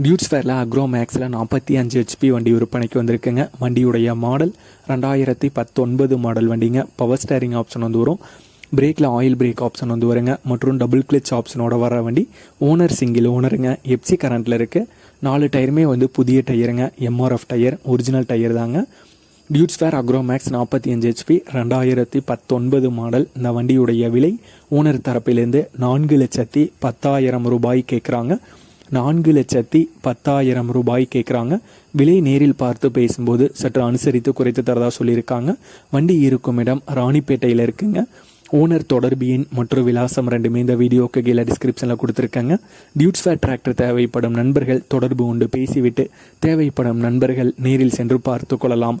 Dudes ஃபேரில் agro மேக்ஸில் நாற்பத்தி அஞ்சு ஹெச்பி வண்டி விற்பனைக்கு வந்திருக்குங்க. வண்டியுடைய மாடல் ரெண்டாயிரத்தி பத்தொன்பது மாடல் வண்டிங்க. பவர் ஸ்டேரிங் ஆப்ஷன் வந்து வரும். பிரேக்கில் ஆயில் பிரேக் ஆப்ஷன் வந்து வருங்க. மற்றும் டபுள் கிளச் ஆப்ஷனோட வர வண்டி ஓனர் சிங்கிள் ஓனருங்க எப்சி கரண்ட்டில் இருக்குது நாலு டயருமே வந்து புதிய டயருங்க எம்ஆர்எஃப் டயர் ஒரிஜினல் டயர் தாங்க. டியூட்ஸ் ஃபேர் அக்ரோமேக்ஸ் நாற்பத்தி அஞ்சு ஹெச்பி ரெண்டாயிரத்தி பத்தொன்பது மாடல் இந்த வண்டியுடைய விலை ஓனர் தரப்பிலேருந்து நான்கு லட்சத்தி பத்தாயிரம் ரூபாய் கேட்குறாங்க நான்கு லட்சத்தி பத்தாயிரம் ரூபாய் கேட்குறாங்க விலை நேரில் பார்த்து பேசும்போது சற்று அனுசரித்து குறைத்து தரதா சொல்லியிருக்காங்க. வண்டி இருக்கும் இடம் ராணிப்பேட்டையில் இருக்குங்க. ஓனர் தொடர்பு எண் மற்றும் விலாசம் ரெண்டுமே இந்த வீடியோக்கு கீழே டிஸ்கிரிப்ஷனில் கொடுத்துருக்காங்க. டியூட்ஸ் ஃபேர் டிராக்டர் தேவைப்படும் நண்பர்கள் தொடர்பு கொண்டு பேசிவிட்டு தேவைப்படும் நண்பர்கள் நேரில் சென்று பார்த்து கொள்ளலாம்.